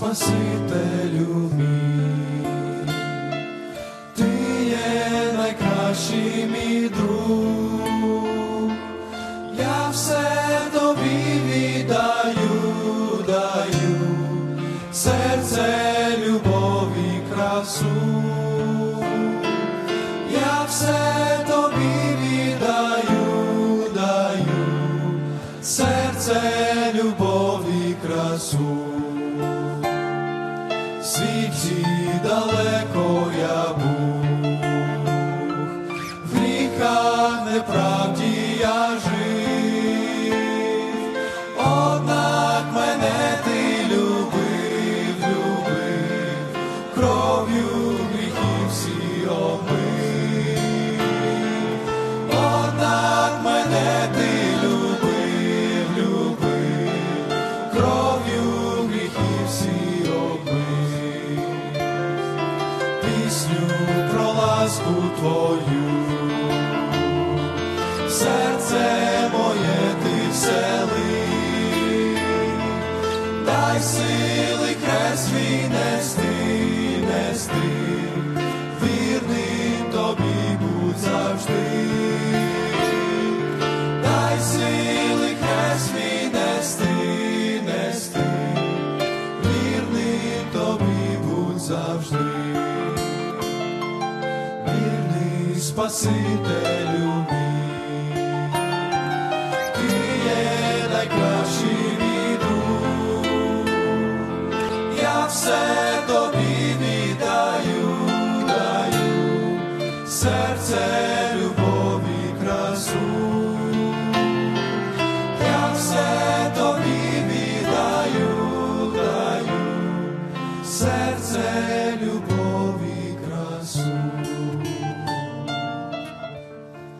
Спасителю мій, ти є найкращий мій друг, я все тобі віддаю, даю, серце любові красу, я все тобі віддаю, даю, серце любові красу. В світі далеко я був, в гріха неправді я жив, однак мене ти любив, любив, кров'ю гріхів всі омив, пісню про ласку твою, серце моє ти всели, дай сили хрест свій нести, нести, вірним тобі будь завжди, дай сили хрест свій нести, нести, вірним тобі будь завжди вірний Спасителю мій, ти є найкращий мій друг, я все тобі віддаю, даю, серце